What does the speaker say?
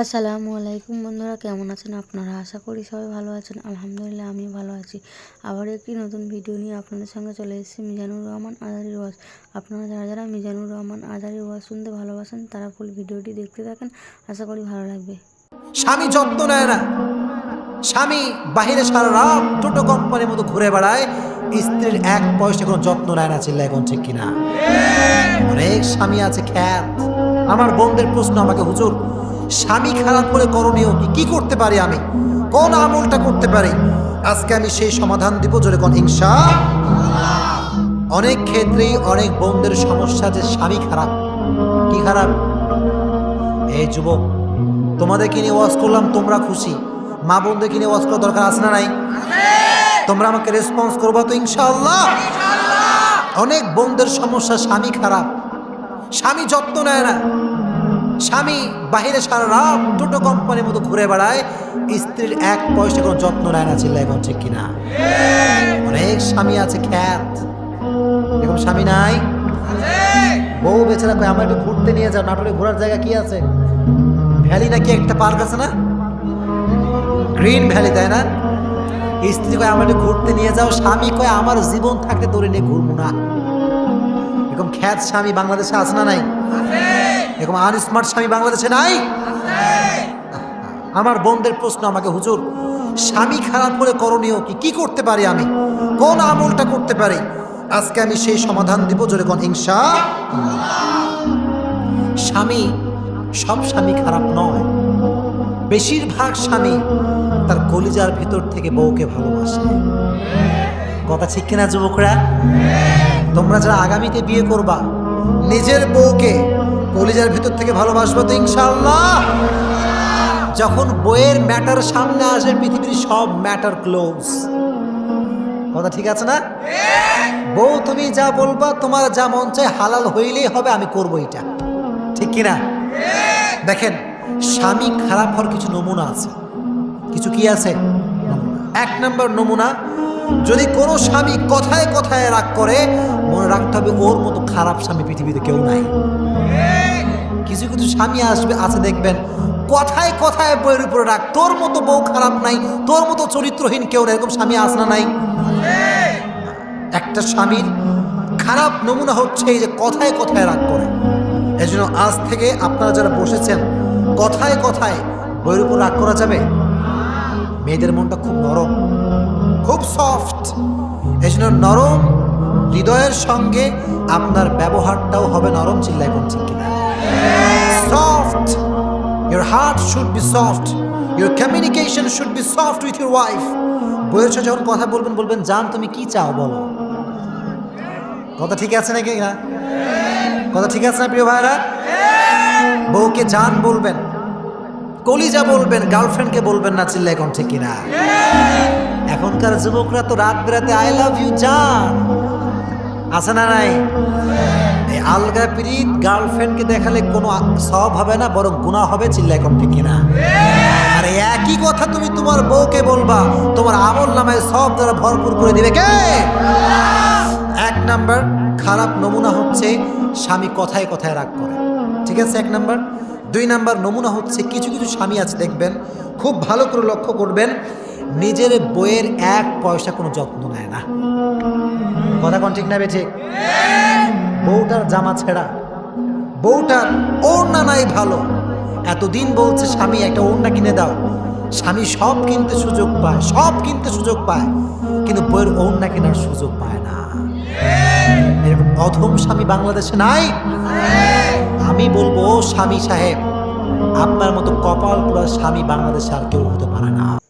আসসালামু আলাইকুম বন্ধুরা, কেমন আছেন আপনারা? আশা করি সবাই ভালো আছেন। আলহামদুলিল্লাহ আমি ভালো আছি। আবার একটি নতুন ভিডিও নিয়ে আপনাদের সঙ্গে চলে এসেছি, মিজানুর রহমান আজারি ওয়াজ। আপনারা যারা যারা মিজানুর রহমান আজারি ওয়াজ শুনতে ভালোবাসেন, তারা ফুল ভিডিওটি দেখতে থাকেন। আশা করি ভালো লাগবে। স্বামী যত্ন নেয় না। স্বামী বাহিরে সারা রাত দুটো কোম্পানির মতো ঘুরে বেড়ায়। স্ত্রীর এক পয়সা কোনো যত্ন নেয় না চিল্লা এখন ঠিক কিনা? অনেক স্বামী আছে খ্যাত। আমার বোনদের প্রশ্ন আমাকে, হুজুর স্বামী খারাপ করে করণীয় কি? কি করতে পারি আমি? কোন আমলটা করতে পারি? আজকে আমি সেই সমাধান দিব, জোরে কোন হিংসা? অনেক ক্ষেত্রেই অনেক বোনদের সমস্যা যে স্বামী খারাপ। কি খারাপ? এই যুবক, তোমাদেরকে নিয়ে ওয়াজ করলাম, তোমরা খুশি। মা বোনদেরকে নিয়ে ওয়াজ করার দরকার আছে না নাই? তোমরা আমাকে রেসপন্স করব তো ইনশাআল্লাহ। অনেক বোনদের সমস্যা স্বামী খারাপ। স্বামী যত্ন নেয় না। স্বামী বাহিরে সারা রাত দুটো কোম্পানির মতো ঘুরে বেড়ায়, স্ত্রীর এক পয়সা কোনো যত্ন নেয় না চিল্লা এখন কিনা। অনেক স্বামী আছে খ্যাত। এরকম স্বামী নাই? বউ বেচারা কয় আমার একটু ঘুরতে নিয়ে যাও, নাটোরে ঘোরার জায়গা কি আছে? ভ্যালি নাকি একটা পার্ক আছে না? গ্রিন ভ্যালি, তাই না? স্ত্রী কয় আমার একটু ঘুরতে নিয়ে যাও। স্বামী কয়, আমার জীবন থাকতে তোরে নিয়ে ঘুরবো না। এরকম খ্যাত স্বামী বাংলাদেশে আছে না নাই? এরকম আর স্মার্ট স্বামী বাংলাদেশে নাই? আমার বোনদের প্রশ্ন আমাকে, হুজুর, স্বামী খারাপ করে করণীয় কি? কি করতে পারি আমি? কোন আমলটা করতে পারি? আজকে আমি সেই সমাধান দিব জোরে কোন হিংসা স্বামী সব স্বামী খারাপ নয়। বেশিরভাগ স্বামী তার কলিজার ভিতর থেকে বউকে ভালোবাসে। কথা ঠিক কিনা, যুবকরা? তোমরা যারা আগামীতে বিয়ে করবা, নিজের বউকে কলিজার ভিতর থেকে ভালোবাসবো তো ইনশাল্লাহ যখন বইয়ের ম্যাটার সামনে আসে, পৃথিবীর সব ম্যাটার ক্লোজ। কথা ঠিক আছে না? বউ, তুমি যা বলবা, তোমার যা মন চায় হালাল হইলেই হবে, আমি করব এটা। ঠিক কিনা? দেখেন, স্বামী খারাপ হওয়ার কিছু নমুনা আছে। কিছু কি আছে? এক নম্বর নমুনা, যদি কোনো স্বামী কথায় কথায় রাগ করে, মনে রাখতে হবে ওর মতো খারাপ স্বামী পৃথিবীতে কেউ নাই। কিছু কিছু স্বামী আসবে, আছে দেখবেন। কথায় কথায় বইয়ের উপরে রাগ। তোর মতো বউ খারাপ নাই, তোর মতো চরিত্রহীন কেউ নাই, এরকম স্বামী আস না নাই? একটা স্বামীর খারাপ নমুনা হচ্ছে এই যে কথায় কথায় রাগ করে। এই জন্য আজ থেকে আপনারা যারা বসেছেন, কথায় কথায় বইয়ের উপর রাগ করা যাবে? মেয়েদের মনটা খুব নরম, খুব সফট এই জন্য নরম হৃদয়ের সঙ্গে আপনার ব্যবহারটাও হবে নরম চিল্লাই কোন কিনা? Heart should be soft your communication should be soft with your wife বইয়ের সাথে যখন কথা বলবেন বলবেন, জান, তুমি কি চাও বলো? কথা ঠিক আছে নাকি না? কথা ঠিক আছে না, প্রিয় ভাইরা বউকে জান বলবেন, কলিজা বলবেন গার্লফ্রেন্ডকে বলবেন না চিল্লা এখন ঠিক কিনা। এখনকার যুবকরা তো রাত বেড়াতে আই লাভ ইউ জান। আছে না নাই? আলগা পিরিত গার্লফ্রেন্ডকে দেখালে কোনো সব হবে না, বরং গুণা হবে চিল্লা এখন ঠিক কিনা? আর একই কথা তুমি তোমার বউকে বলবা, তোমার আমল নামায় সব দ্বারা ভরপুর করে দিবে কে? এক নাম্বার, খারাপ নমুনা হচ্ছে স্বামী কথায় কথায় রাগ করে। ঠিক আছে, এক নাম্বার? দুই নাম্বার, নমুনা হচ্ছে কিছু কিছু স্বামী আছে, দেখবেন, খুব ভালো করে লক্ষ্য করবেন নিজের বইয়ের এক পয়সা কোনো যত্ন নেয় না। কথা কোন ঠিক না বে ঠিক বউটার জামা ছেঁড়া। বউটার ওড়না নাই ভালো। এতদিন বলছে, স্বামী, একটা ওড়না কিনে দাও। স্বামী সব কিনতে সুযোগ পায়, সব কিনতে সুযোগ পায়, কিন্তু বইয়ের ওড়না কেনার সুযোগ পায় না। এরকম অধম স্বামী বাংলাদেশে নাই? আমি বলব, স্বামী সাহেব, আপনার মতো কপাল পুরা স্বামী বাংলাদেশে আর কেউ হতে পারে না।